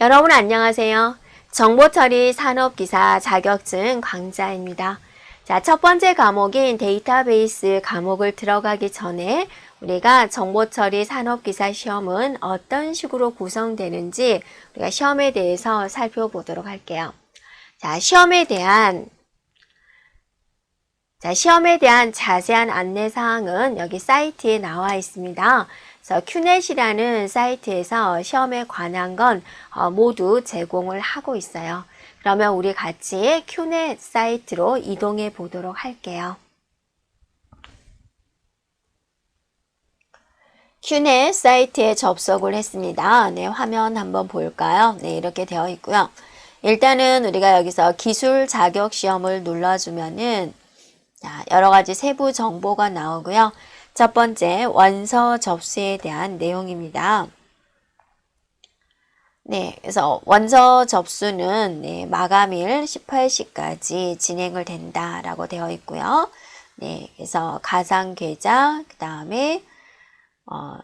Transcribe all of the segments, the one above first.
여러분 안녕하세요. 정보처리 산업기사 자격증 강좌입니다. 자, 첫 번째 과목인 데이터베이스 과목을 들어가기 전에 우리가 정보처리 산업기사 시험은 어떤 식으로 구성되는지 우리가 시험에 대해서 살펴보도록 할게요. 자, 시험에 대한 자, 시험에 대한 자세한 안내 사항은 여기 사이트에 나와 있습니다. 그래서 큐넷이라는 사이트에서 시험에 관한 건 어, 모두 제공을 하고 있어요. 그러면 우리 같이 큐넷 사이트로 이동해 보도록 할게요. 큐넷 사이트에 접속을 했습니다. 네, 화면 한번 볼까요? 네, 이렇게 되어 있고요. 일단은 우리가 여기서 기술 자격 시험을 눌러주면은 자, 여러 가지 세부 정보가 나오고요. 첫 번째, 원서 접수에 대한 내용입니다. 네, 그래서 원서 접수는 네, 마감일 18시까지 진행을 된다라고 되어 있고요. 네, 그래서 가상 계좌, 그 다음에 어,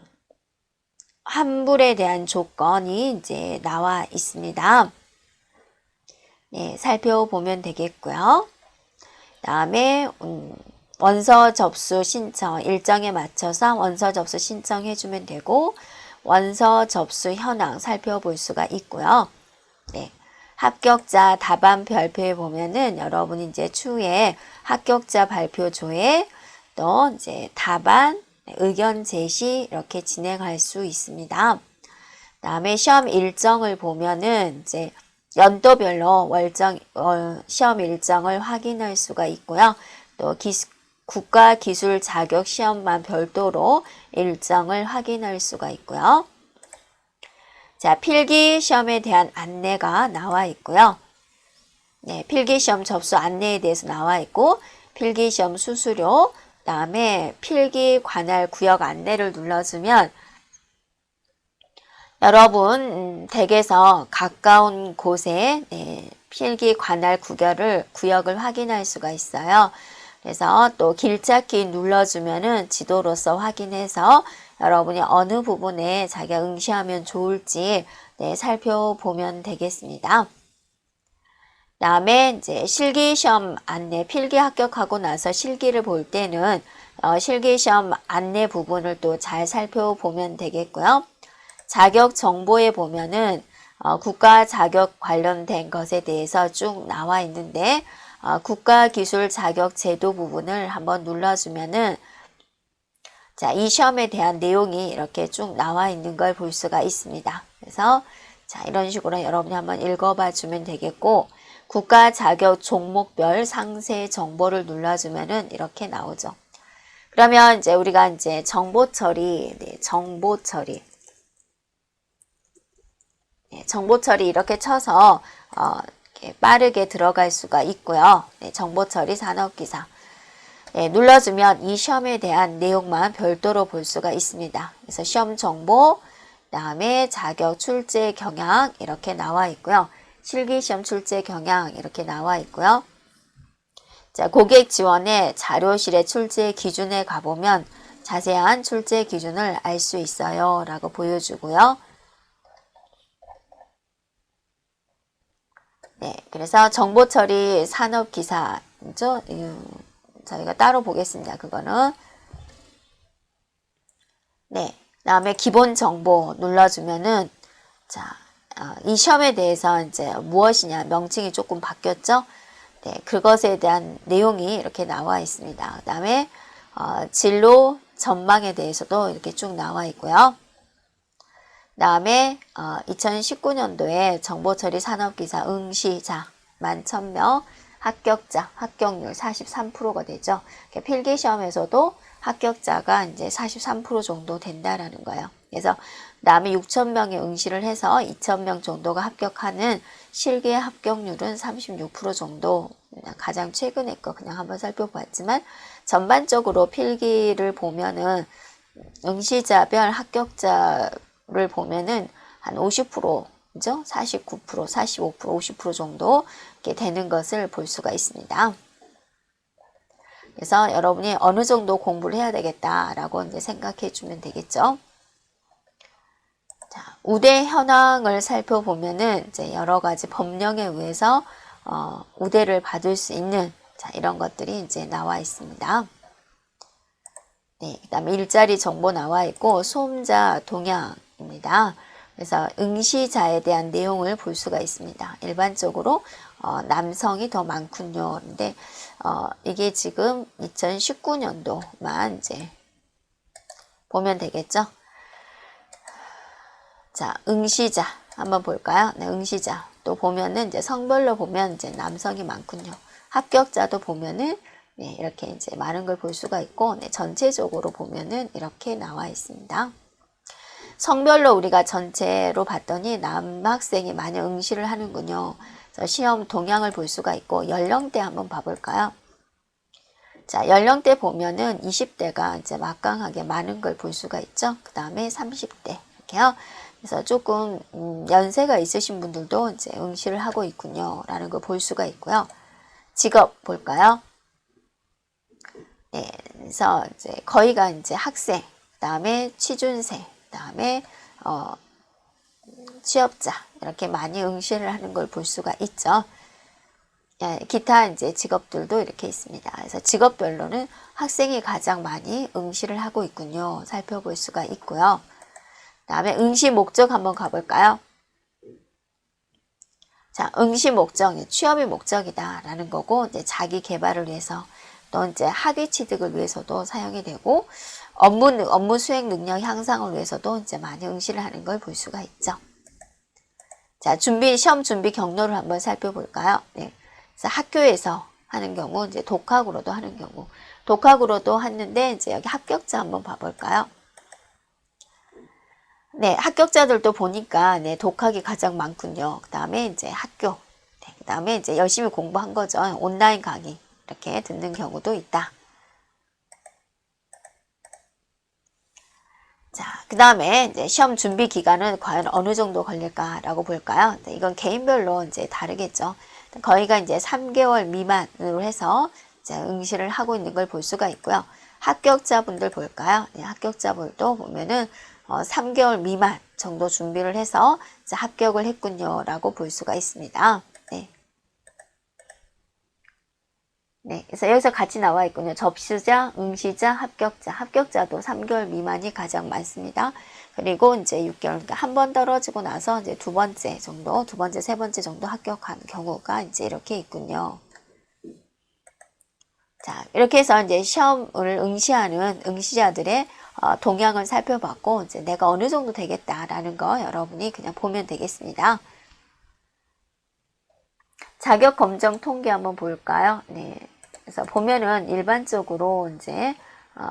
환불에 대한 조건이 이제 나와 있습니다. 네, 살펴보면 되겠고요. 다음에 음, 원서 접수 신청 일정에 맞춰서 원서 접수 신청해 주면 되고 원서 접수 현황 살펴볼 수가 있고요. 네. 합격자 답안 발표에 보면은 여러분이 이제 추후에 합격자 발표조에 또 이제 답안 의견 제시 이렇게 진행할 수 있습니다. 다음에 시험 일정을 보면은 이제 연도별로 월정 어, 시험 일정을 확인할 수가 있고요. 또 기, 국가 기술 자격 시험만 별도로 일정을 확인할 수가 있고요. 자, 필기 시험에 대한 안내가 나와 있고요. 네, 필기 시험 접수 안내에 대해서 나와 있고 필기 시험 수수료, 그다음에 필기 관할 구역 안내를 눌러주면 여러분 음, 댁에서 가까운 곳에 네, 필기 관할 구역을 구역을 확인할 수가 있어요. 그래서 또 길찾기 눌러주면은 지도로서 확인해서 여러분이 어느 부분에 자기가 응시하면 좋을지 네, 살펴보면 되겠습니다. 다음에 이제 실기 시험 안내 필기 합격하고 나서 실기를 볼 때는 어, 실기 시험 안내 부분을 또 잘 살펴보면 되겠고요. 자격 정보에 보면은 어, 국가 자격 관련된 것에 대해서 쭉 나와 있는데 어, 국가 기술 자격 제도 부분을 한번 눌러주면은 자, 이 시험에 대한 내용이 이렇게 쭉 나와 있는 걸 볼 수가 있습니다. 그래서 자, 이런 식으로 여러분이 한번 읽어봐 주면 되겠고 국가 자격 종목별 상세 정보를 눌러주면은 이렇게 나오죠. 그러면 이제 우리가 이제 정보 처리, 네, 정보 처리. 네, 정보 처리 이렇게 쳐서 어, 빠르게 들어갈 수가 있고요. 네, 정보 처리 산업기사. 네, 눌러주면 이 시험에 대한 내용만 별도로 볼 수가 있습니다. 그래서 시험 정보, 다음에 자격 출제 경향 이렇게 나와 있고요. 실기시험 출제 경향 이렇게 나와 있고요. 자, 고객 지원의 자료실의 출제 기준에 가보면 자세한 출제 기준을 알 수 있어요. 라고 보여주고요. 네, 그래서 정보 처리 산업 기사죠. 음, 저희가 따로 보겠습니다. 그거는. 네, 다음에 기본 정보 눌러주면은, 자, 어, 이 시험에 대해서 이제 무엇이냐, 명칭이 조금 바뀌었죠. 네, 그것에 대한 내용이 이렇게 나와 있습니다. 그 다음에, 어, 진로 전망에 대해서도 이렇게 쭉 나와 있고요. 다음에 어, 2019년도에 정보처리 산업기사 응시자 11,000명 합격자 합격률 43%가 되죠. 필기시험에서도 합격자가 이제 43% 정도 된다라는 거예요. 그래서 남이 6,000명의 응시를 해서 2,000명 정도가 합격하는 실기 합격률은 36% 정도 가장 최근에 거 그냥 한번 살펴봤지만 전반적으로 필기를 보면은 응시자별 합격자 를 보면은 한 50%, 그죠? 49%, 45%, 50% 정도 이렇게 되는 것을 볼 수가 있습니다. 그래서 여러분이 어느 정도 공부를 해야 되겠다라고 이제 생각해 주면 되겠죠. 자, 우대 현황을 살펴보면은 이제 여러 가지 법령에 의해서 어, 우대를 받을 수 있는 자, 이런 것들이 이제 나와 있습니다. 네, 그 다음에 일자리 정보 나와 있고 소음자 동향 입니다. 그래서 응시자에 대한 내용을 볼 수가 있습니다. 일반적으로 어, 남성이 더 많군요. 근데 어, 이게 지금 2019년도만 이제 보면 되겠죠. 자, 응시자 한번 볼까요? 네, 응시자 또 보면은 이제 성별로 보면 이제 남성이 많군요. 합격자도 보면은 네, 이렇게 이제 많은 걸 볼 수가 있고 네, 전체적으로 보면은 이렇게 나와 있습니다. 성별로 우리가 전체로 봤더니 남학생이 많이 응시를 하는군요. 시험 동향을 볼 수가 있고 연령대 한번 봐볼까요? 자, 연령대 보면은 20대가 이제 막강하게 많은 걸 볼 수가 있죠. 그 다음에 30대 이렇게요. 그래서 조금 음, 연세가 있으신 분들도 이제 응시를 하고 있군요. 라는 걸 볼 수가 있고요. 직업 볼까요? 네, 그래서 이제 거의가 이제 학생, 그 다음에 취준생, 그 다음에 어, 취업자 이렇게 많이 응시를 하는 걸 볼 수가 있죠. 예, 기타 이제 직업들도 이렇게 있습니다. 그래서 직업별로는 학생이 가장 많이 응시를 하고 있군요. 살펴볼 수가 있고요. 다음에 응시 목적 한번 가볼까요? 자, 응시 목적, 취업이 목적이다라는 거고, 이제 자기 개발을 위해서 또 이제 학위 취득을 위해서도 사용이 되고, 업무, 업무 수행 능력 향상을 위해서도 이제 많이 응시를 하는 걸 볼 수가 있죠. 자, 준비, 시험 준비 경로를 한번 살펴볼까요? 네. 그래서 학교에서 하는 경우, 이제 독학으로도 하는 경우, 독학으로도 했는데, 이제 여기 합격자 한번 봐볼까요? 네, 합격자들도 보니까 네, 독학이 가장 많군요. 그 다음에 이제 학교, 네, 그 다음에 이제 열심히 공부한 거죠. 온라인 강의 이렇게 듣는 경우도 있다. 자, 그 다음에 이제 시험 준비 기간은 과연 어느 정도 걸릴까라고 볼까요? 네, 이건 개인별로 이제 다르겠죠. 거의가 이제 3개월 미만으로 해서 이제 응시를 하고 있는 걸 볼 수가 있고요. 합격자분들 볼까요? 네, 합격자분도 보면은 어, 3개월 미만 정도 준비를 해서 이제 합격을 했군요. 라고 볼 수가 있습니다. 네. 네. 그래서 여기서 같이 나와 있군요. 접수자, 응시자, 합격자. 합격자도 3개월 미만이 가장 많습니다. 그리고 이제 6개월, 그러니까 한 번 떨어지고 나서 이제 두 번째 정도, 두 번째, 세 번째 정도 합격한 경우가 이제 이렇게 있군요. 자, 이렇게 해서 이제 시험을 응시하는 응시자들의 어, 동향을 살펴봤고 이제 내가 어느 정도 되겠다라는 거 여러분이 그냥 보면 되겠습니다. 자격 검정 통계 한번 볼까요? 네. 그래서 보면은 일반적으로 이제 어,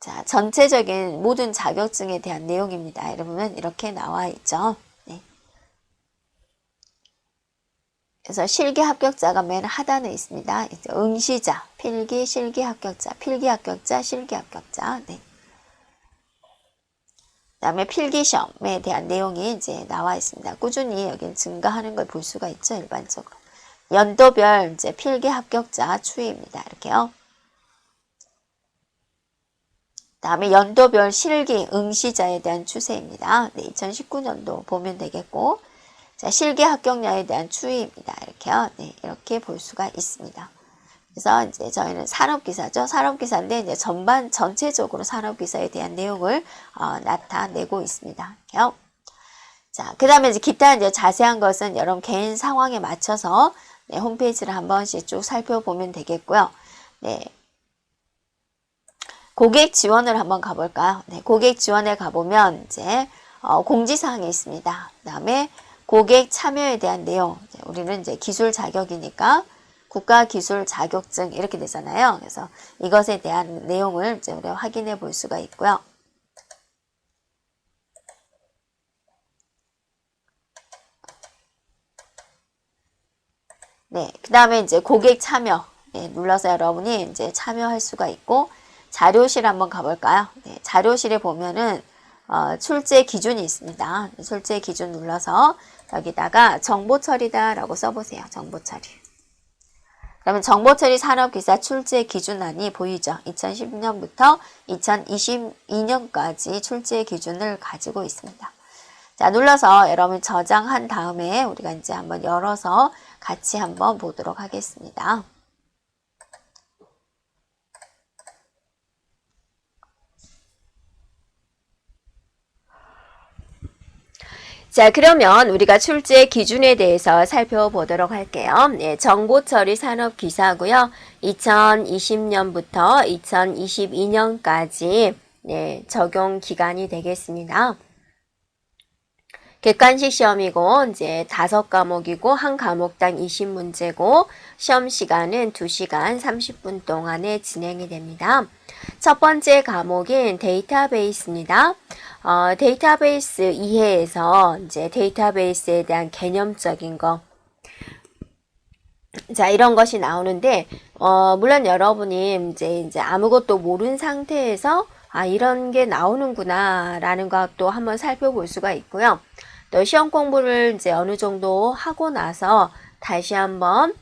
자 전체적인 모든 자격증에 대한 내용입니다. 여러분 이렇게 나와 있죠. 그래서 실기 합격자가 맨 하단에 있습니다. 응시자, 필기, 실기 합격자, 필기 합격자, 실기 합격자. 네. 그다음에 필기 시험에 대한 내용이 이제 나와 있습니다. 꾸준히 여기 증가하는 걸 볼 수가 있죠, 일반적으로. 연도별 이제 필기 합격자 추이입니다. 이렇게요. 다음에 연도별 실기 응시자에 대한 추세입니다. 네, 2019년도 보면 되겠고 자, 실기 합격량에 대한 추이입니다. 이렇게요. 네, 이렇게 볼 수가 있습니다. 그래서 이제 저희는 산업기사죠. 산업기사인데 이제 전반 전체적으로 산업기사에 대한 내용을 어, 나타내고 있습니다. 이렇게요. 자, 그 다음에 이제 기타 이제 자세한 것은 여러분 개인 상황에 맞춰서 네, 홈페이지를 한 번씩 쭉 살펴보면 되겠고요. 네. 고객 지원을 한번 가볼까요? 네, 고객 지원에 가보면 이제 어, 공지사항이 있습니다. 그 다음에 고객 참여에 대한 내용. 우리는 이제 기술 자격이니까 국가 기술 자격증 이렇게 되잖아요. 그래서 이것에 대한 내용을 이제 우리가 확인해 볼 수가 있고요. 네, 그 다음에 이제 고객 참여 네, 눌러서 여러분이 이제 참여할 수가 있고 자료실 한번 가볼까요? 네, 자료실에 보면은 어, 출제 기준이 있습니다. 출제 기준 눌러서 여기다가 정보 처리다 라고 써보세요. 정보 처리. 그러면 정보 처리 산업기사 출제 기준안이 보이죠? 2010년부터 2022년까지 출제 기준을 가지고 있습니다. 자, 눌러서 여러분 저장한 다음에 우리가 이제 한번 열어서 같이 한번 보도록 하겠습니다. 자, 그러면 우리가 출제 기준에 대해서 살펴보도록 할게요. 네, 정보처리 산업 기사고요. 2020년부터 2022년까지 네, 적용 기간이 되겠습니다. 객관식 시험이고 이제 다섯 과목이고 한 과목당 20문제고 시험 시간은 2시간 30분 동안에 진행이 됩니다. 첫 번째 과목인 데이터베이스입니다. 어, 데이터베이스 이해에서 이제 데이터베이스에 대한 개념적인 거 자, 이런 것이 나오는데, 어, 물론 여러분이 이제, 이제 아무것도 모르는 상태에서, 아, 이런 게 나오는구나, 라는 것도 한번 살펴볼 수가 있고요. 또 시험 공부를 이제 어느 정도 하고 나서 다시 한번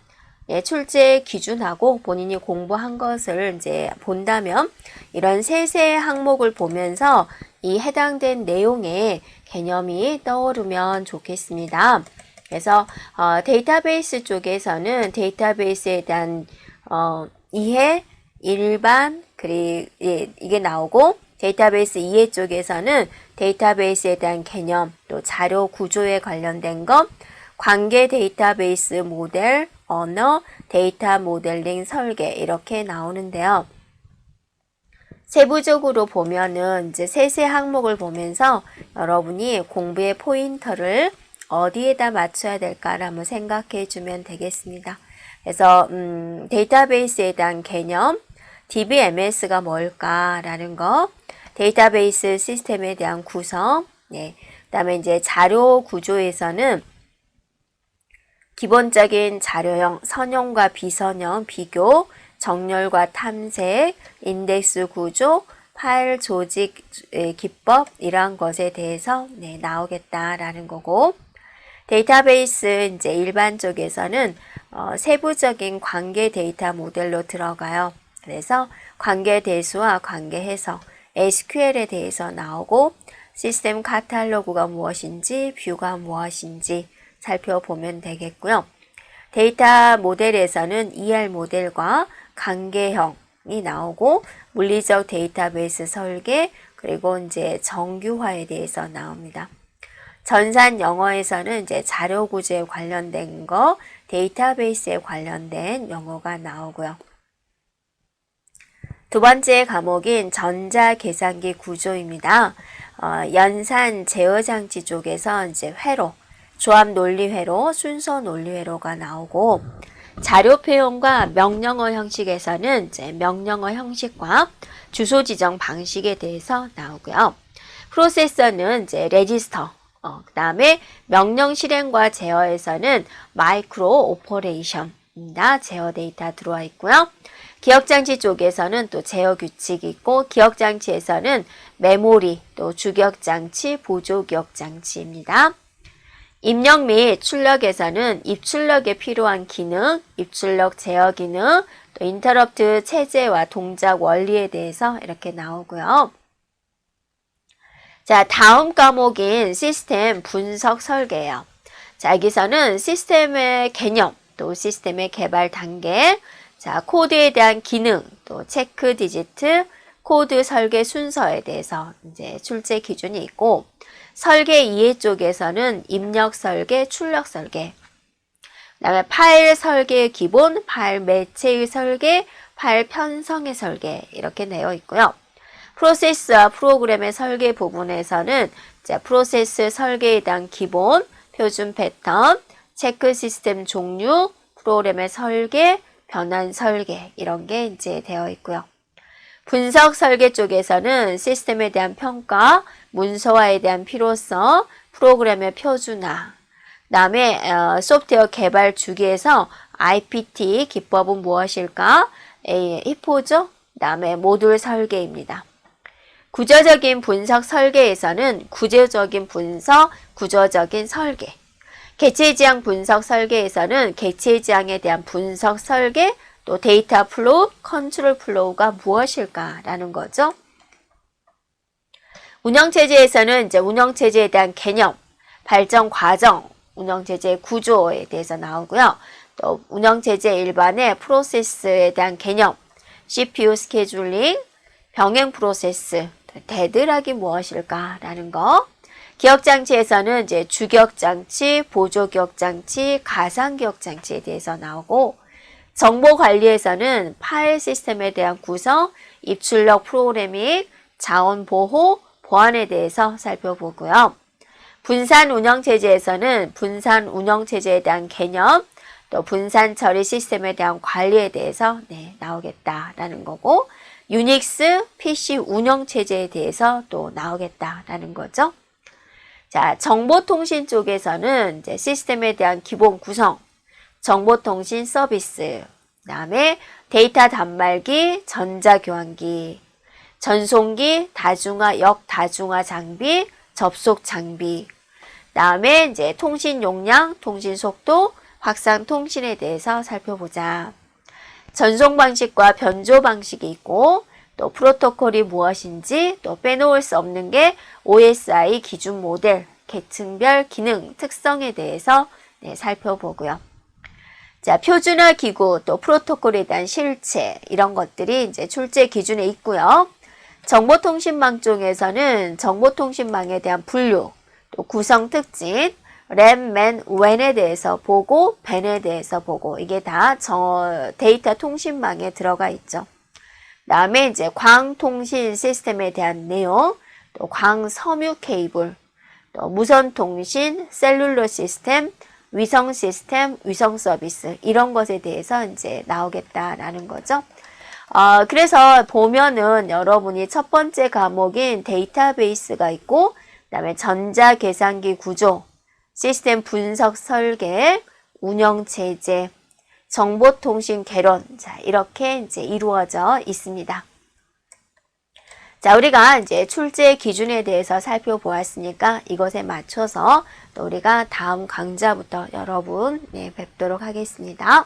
예, 출제 기준하고 본인이 공부한 것을 이제 본다면 이런 세세 항목을 보면서 이 해당된 내용의 개념이 떠오르면 좋겠습니다. 그래서 어, 데이터베이스 쪽에서는 데이터베이스에 대한 어, 이해, 일반, 그리고 예, 이게 나오고 데이터베이스 이해 쪽에서는 데이터베이스에 대한 개념, 또 자료 구조에 관련된 것, 관계 데이터베이스 모델, 언어, 데이터 모델링 설계 이렇게 나오는데요. 세부적으로 보면은 이제 세세 항목을 보면서 여러분이 공부의 포인터를 어디에다 맞춰야 될까를 한번 생각해 주면 되겠습니다. 그래서 음, 데이터베이스에 대한 개념, DBMS가 뭘까라는 거, 데이터베이스 시스템에 대한 구성, 네. 그다음에 이제 자료 구조에서는 기본적인 자료형 선형과 비선형 비교, 정렬과 탐색, 인덱스 구조, 파일 조직 기법 이러한 것에 대해서 네, 나오겠다라는 거고 데이터베이스 이제 일반 쪽에서는 어, 세부적인 관계 데이터 모델로 들어가요. 그래서 관계 대수와 관계 해석, SQL에 대해서 나오고 시스템 카탈로그가 무엇인지, 뷰가 무엇인지 살펴보면 되겠고요. 데이터 모델에서는 ER 모델과 관계형이 나오고 물리적 데이터베이스 설계 그리고 이제 정규화에 대해서 나옵니다. 전산 영어에서는 이제 자료 구조에 관련된 거, 데이터베이스에 관련된 영어가 나오고요. 두 번째 과목인 전자계산기 구조입니다. 어, 연산 제어장치 쪽에서 이제 회로, 조합 논리회로, 순서 논리회로가 나오고 자료 표현과 명령어 형식에서는 이제 명령어 형식과 주소 지정 방식에 대해서 나오고요. 프로세서는 이제 레지스터, 어, 그 다음에 명령 실행과 제어에서는 마이크로 오퍼레이션입니다. 제어 데이터 들어와 있고요. 기억장치 쪽에서는 또 제어 규칙이 있고 기억장치에서는 메모리 또 주기억장치 보조 기억장치입니다. 입력 및 출력에서는 입출력에 필요한 기능, 입출력 제어 기능, 또 인터럽트 체제와 동작 원리에 대해서 이렇게 나오고요. 자, 다음 과목인 시스템 분석 설계예요. 자, 여기서는 시스템의 개념, 또 시스템의 개발 단계, 자, 코드에 대한 기능, 또 체크 디지트, 코드 설계 순서에 대해서 이제 출제 기준이 있고, 설계 이해 쪽에서는 입력 설계, 출력 설계, 그다음에 파일 설계 기본, 파일 매체의 설계, 파일 편성의 설계 이렇게 되어 있고요. 프로세스와 프로그램의 설계 부분에서는 이제 프로세스 설계에 대한 기본, 표준 패턴, 체크 시스템 종류, 프로그램의 설계, 변환 설계 이런 게 이제 되어 있고요. 분석 설계 쪽에서는 시스템에 대한 평가, 문서화에 대한 필요성, 프로그램의 표준화, 다음에 어, 소프트웨어 개발 주기에서 IPT 기법은 무엇일까? 히포죠. 다음에 모듈 설계입니다. 구조적인 분석 설계에서는 구조적인 분석, 구조적인 설계. 개체 지향 분석 설계에서는 개체 지향에 대한 분석 설계, 또 데이터 플로우, 컨트롤 플로우가 무엇일까라는 거죠. 운영체제에서는 이제 운영체제에 대한 개념, 발전 과정, 운영체제 구조에 대해서 나오고요. 또 운영체제 일반의 프로세스에 대한 개념, CPU 스케줄링, 병행 프로세스, 대드락이 무엇일까라는 거. 기억장치에서는 이제 주기억장치, 보조기억장치, 가상기억장치에 대해서 나오고 정보관리에서는 파일 시스템에 대한 구성, 입출력 프로그래밍, 자원 보호, 보안에 대해서 살펴보고요. 분산 운영체제에서는 분산 운영체제에 대한 개념, 또 분산 처리 시스템에 대한 관리에 대해서 네, 나오겠다라는 거고, 유닉스 PC 운영체제에 대해서 또 나오겠다라는 거죠. 자, 정보통신 쪽에서는 이제 시스템에 대한 기본 구성, 정보통신 서비스, 그 다음에 데이터 단말기, 전자교환기, 전송기, 다중화, 역다중화 장비, 접속 장비, 다음에 이제 통신 용량, 통신 속도, 확산 통신에 대해서 살펴보자. 전송 방식과 변조 방식이 있고 또 프로토콜이 무엇인지 또 빼놓을 수 없는 게 OSI 기준 모델, 계층별 기능, 특성에 대해서 네, 살펴보고요. 자, 표준화 기구 또 프로토콜에 대한 실체 이런 것들이 이제 출제 기준에 있고요. 정보통신망 쪽에서는 정보통신망에 대한 분류, 또 구성 특징, 램, 맨, 웬에 대해서 보고 벤에 대해서 보고 이게 다 저 데이터 통신망에 들어가 있죠. 다음에 이제 광통신 시스템에 대한 내용, 또 광섬유 케이블, 또 무선 통신, 셀룰러 시스템, 위성 시스템, 위성 서비스 이런 것에 대해서 이제 나오겠다라는 거죠. 어, 그래서 보면은 여러분이 첫 번째 과목인 데이터베이스가 있고 그다음에 전자 계산기 구조, 시스템 분석 설계, 운영 체제, 정보통신 개론 자, 이렇게 이제 이루어져 있습니다. 자, 우리가 이제 출제 기준에 대해서 살펴보았으니까 이것에 맞춰서 또 우리가 다음 강좌부터 여러분 네, 뵙도록 하겠습니다.